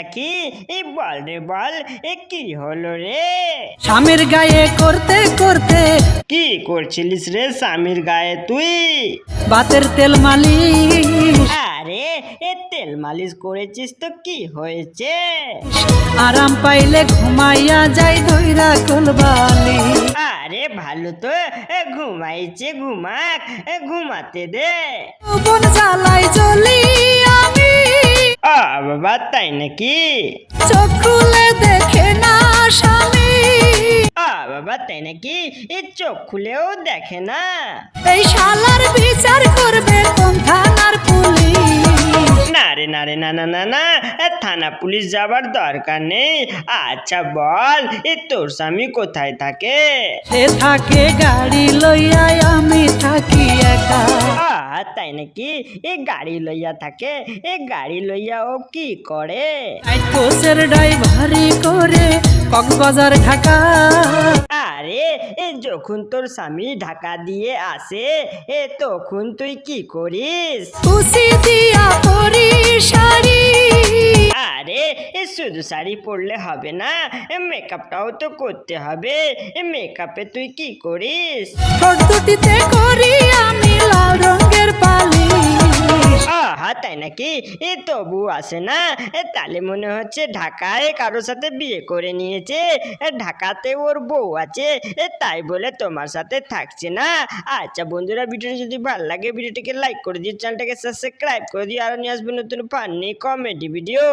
দেখি বল রে বল এ কি হলো রে? স্বামীর গায়ে করতে করতে কি করছিলিস রে স্বামীর গায়ে তুই? বাতের তেল মালিশ। আরে এ তেল মালিশ করেছিস তো কি হয়েছে? আরাম পাইলে ঘুমাইয়া যাই ধৈরা কলবালি। আরে ভালো তো ঘুমাইছে ঘুমাক ঘুমাতে দে। বন জ্বালাই জ্বলি। বাবা তাই নাকি? চোখ খুলে দেখে না স্বামী। আ বাবা তাই নাকি? এ চোখ খুলেও দেখে না। এই শালার বিচার করবে কোন থানার পুলিশ? না রে না রে না না না না এ থানা পুলিশ যাবার দরকার নেই। আচ্ছা বল এ তোর স্বামী কোথায় থাকে? সে থাকে গাড়ি লইয়া আমি থাকি একা। তাই নাকি? এ গাড়ি লইয়া থাকে এ গাড়ি লইয়া ও কি করে? কোচের ড্রাইভারি করে কক্সবাজার ঢাকা। আরে এ যখন তোর স্বামী ঢাকা দিয়ে আসে এ তখন তুই কি করিস? দিয়া পরি শাড়ি। আরে এ শুধু শাড়ি পরলে হবে না এ মেকআপটাও তো করতে হবে এ মেকআপে তুই কি করিস? করি আমি। নাকি এ তবু আসে না। তাহলে মনে হচ্ছে ঢাকায় কারোর সাথে বিয়ে করে নিয়েছে। ঢাকাতে ওর বউ আছে। তাই বলে তোমার সাথে থাকছে না। আচ্ছা বন্ধুরা, ভিডিওটা যদি ভালো লাগে, ভিডিওটিকে লাইক করে দিও, চ্যানেলটাকে সাবস্ক্রাইব করে দিও, আর নিয়ে আসবে নতুন ফানি কমেডি ভিডিও